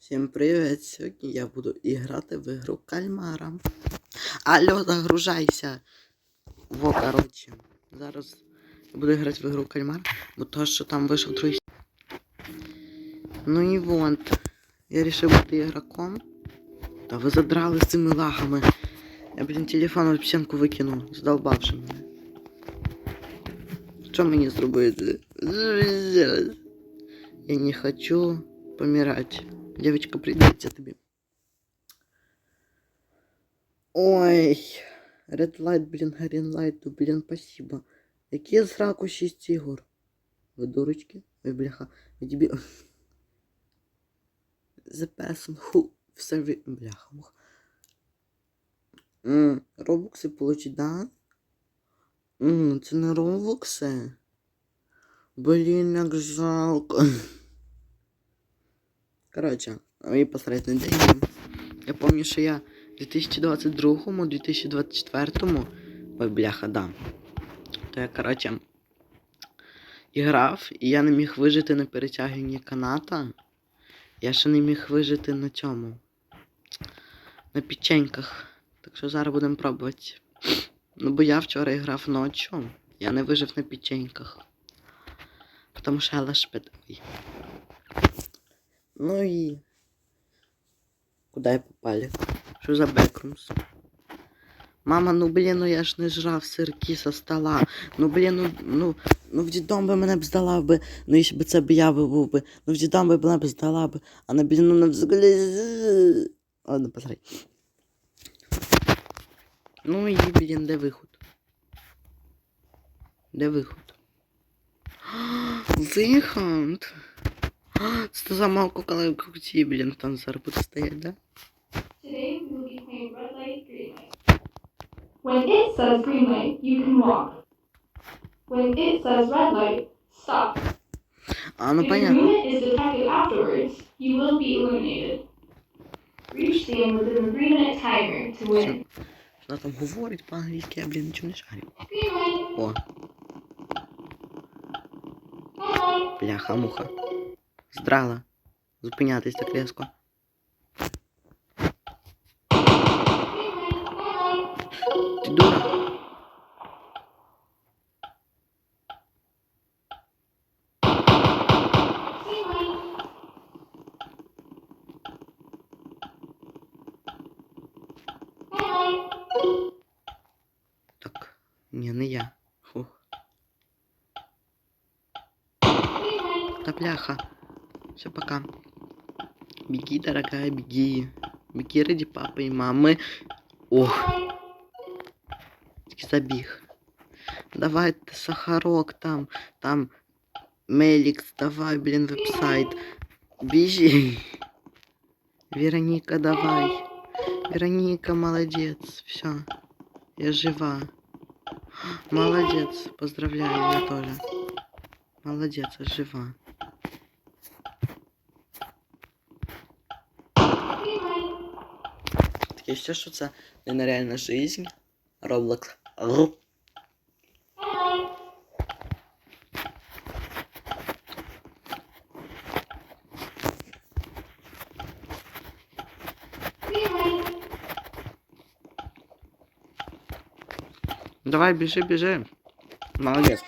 Всім привіт! Сьогодні я буду іграти в ігру кальмара. Алло, загружайся! Во, коротше. Зараз я буду грати в ігру кальмар, бо то, що там вийшов другий. Ну і вот. Я решил бути ігроком. Та ви задрали з цими лагами. Я, блін, телефон в псенку викину, задолбавши мене. Що мені зробити? Я не хочу помирать. Девочка, придется тебе. Ой, Red Light, блин, Green Light, блин, спасибо. Які зраку 6 ігор? Ви дурочки? Ой, бляха, ви дебі... The person who... Все ви... Бляха, муха. М, Робокси получить, да? М, це не робокси? Блін, як жалко. Коротше, мої посередні деньги. Я пам'ятаю, що я в 2022-му, 2024-му. Ой, бляха, да. То я, коротше, грав, і я не міг вижити на перетягуванні каната. Я ще не міг вижити на цьому. На печеньках. Так що зараз будемо пробувати. Ну, бо я вчора грав ночі. Я не вижив на печеньках. Потому що я лашпедовий. Ну и... Куда я попали? Что за бэкрумс? Мама, ну блін, ну я ж не жрав сирки со стола. Ну блін, ну, ну, ну в дідом би мене б здала би, ну якщо б це б я би був би, ну в дідом би мене б здала би, а на блін, ну взгляд... Ладно, посрай. Ну і, блін, де виход? Де виход? Виход! Це замовку, коли в круті, блін, там зараз буде стоять, да? Today we will be playing red light, green light. When it says green light, you can walk. When it says red light, stop. А, ну if your понятно. movement is detected afterwards, you will be eliminated. Reach the end within the three minute timer to win. Вона там говорить по-англійськи, я, блін, нічого не шарю. Green light, О, red Light, бляха, муха. Здрала. Зупинятись так різко. green light, red light. Ти дура? Green light, red light. Так. Ні, не я. Фух. Green light. Та бляха. Все, пока. Беги, дорогая, беги. Беги ради папы и мамы. Ох, забіг. Давай ты сахарок там, там. Меликс, давай, блин, веб-сайт. Бежи. Вероника, давай. Вероника, молодец. Все. Я жива. Молодец. Поздравляю, я тоже. Молодец, я жива. Таке все, що це не нереальна жизнь. Роблокс. Ру. Red light. Green light. Давай, біжи, біжи. Молодець.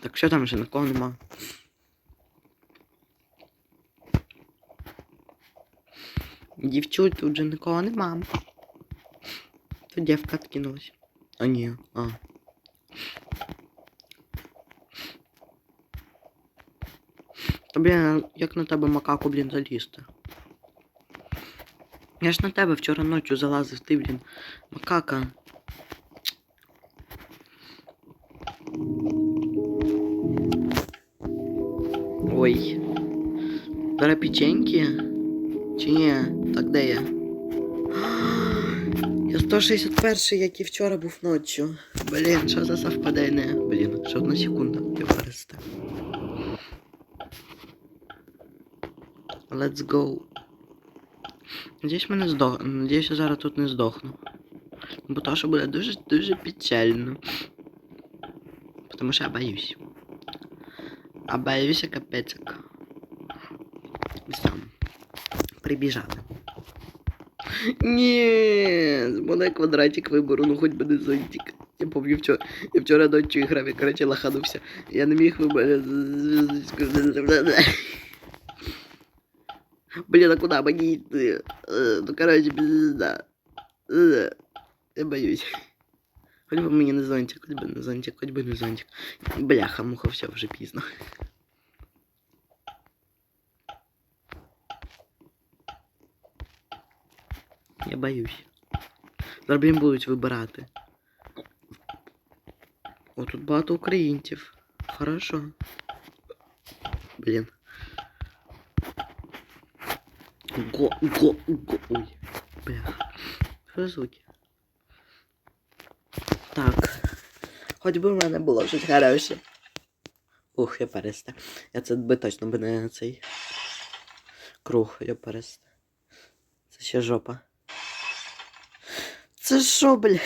Так що там ще нікого нема? Дівчуль, тут же нікого нема. Тут дівка откинулась. А ні, а. Та блін, як на тебе макаку, блін, залізти? Я ж на тебе вчора ночі залазив, ти, блін, макака. Ой. Зараз печеньки? Чи? Так де я? Я 161 як і вчора був ночі. Блін, що за совпадение? Блін, ще одна секунда, я перестав. Let's go. Надіюсь, мене здох... Надіюсь, я зараз тут не здохну. Бо то, що буде дуже-дуже печально. Потому що я боюсь. А боюсь, капець. Прибіжали. Ні, мене квадратик вибору, ну хоч би не зонтик. Я пам'ятаю, вчора, я вчора ночі грав, я коротше лаханувся. Я не міг вибрати. Блін, а куди мені йти? Е, Ну, коротше, пізда. Е, Я боюсь. Хоч би мені не зонтик, хоч би не зонтик, хоч би не зонтик. Бляха, муха, все вже пізно. Я боюсь. Зараз, блін, будуть вибирати. О, тут багато українців. Хорошо. Блін. Го, го, го. Ой. Бля. Що звуки? Так. Хоч би в мене було щось хороше. Ух, я переста. Я це би точно би не цей круг, я переста. Це ще жопа. Це що, бля?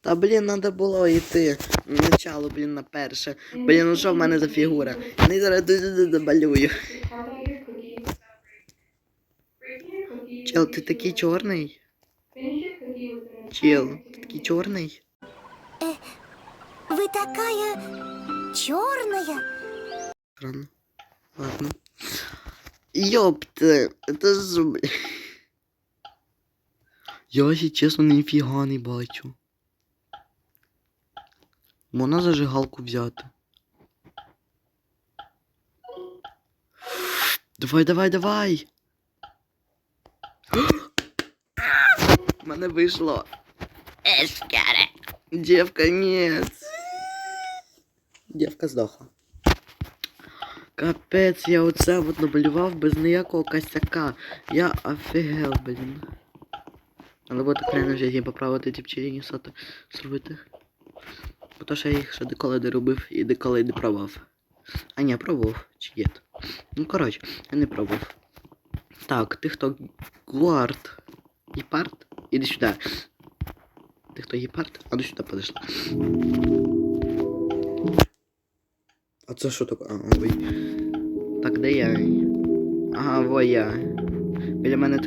Та блін, надо було йти. Начало, блін, на перше. Блін, ну що в мене за фігура? Я зараз дуже забалюю. Чел, ти такий чорний? Чел, ти такий чорний? Вы такая черная. Странно. Ладно. Ёпта, это ж, бля. Я, якщо чесно, ніфіга не бачу. Можна зажигалку взяти. Давай, давай, давай. У мене вийшло. Ескаре. Девка, нет. Девка здохла. Капець, я оце от намалював без ніякого косяка. Я офігел, блін. Але буде правильно вже їм поправити ті пчеліні соти зробити. Бо то, що я їх ще деколи не робив і деколи не пробував. А ні, пробував, чи є. Ну, коротше, я не пробував. Так, ти хто гуард? Гепард? Іди сюди. Ти хто гепард? А до сюди подошла. А це що таке? А, ой. Так, де я? Ага, во я. Біля мене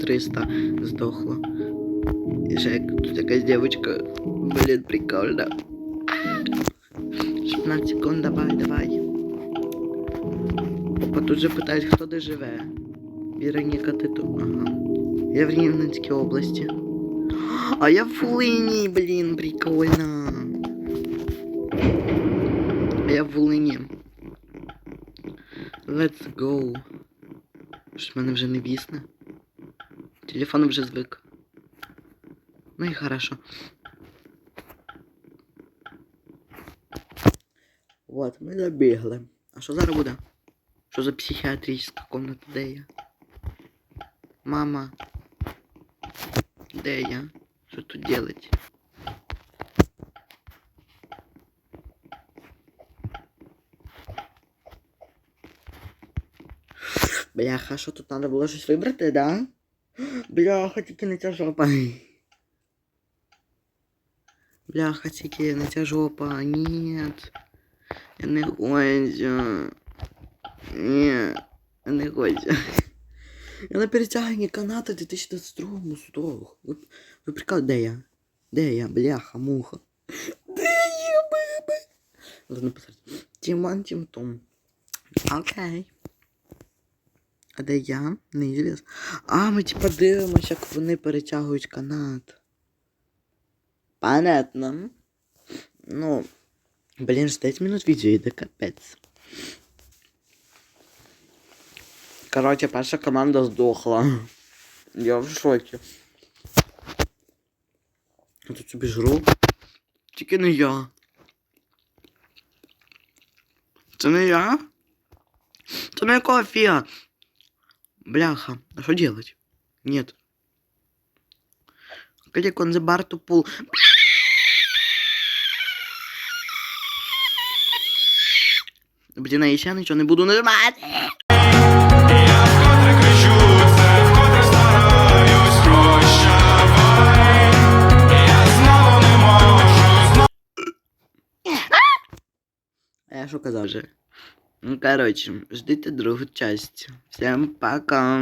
300 здохло. І ще як тут якась дівчинка. Блін, прикольно. А! 16 секунд, давай, давай. Опа, тут же питають, хто де живе. Вероніка, ти тут. Ага. Я в Рівненській області. А я в Волині, блін, прикольно. А я в Волині. Let's go. Щось в мене вже не вісне. Телефон вже звик. Ну і хорошо. Вот, ми добігли. А що зараз буде? Що за психіатрична комната, де я? Мама. Де я? Що тут делать? Бляха, що тут треба було щось вибрати, да? Бляха, тільки не ця жопа. Бляха, тільки не ця жопа. Нет. Я не хочу. Ні, я не хочу. Я на перетягненні каната 2022 судового. Ви, ви прикал, де я? Де я? Бляха, муха. Де я, бебе? Ладно писати. Тіман Тім Том. Окей. А де я? Неізвісно. А, ми типа дивимося, як вони перетягують канат. Понятно. Ну, блін, ж 10 минут відео йде капець. Короче, перша команда здохла. Я в шокі. Я тут собі жру. Тільки не я. Це не я? Це не якого фіга? Бляха, а что делать? Нет. Клик on the bar to pull. Блін, я ще нічого не буду нажимати. А я що казав же? Ну, короче, ждите другу часть. Всем пока.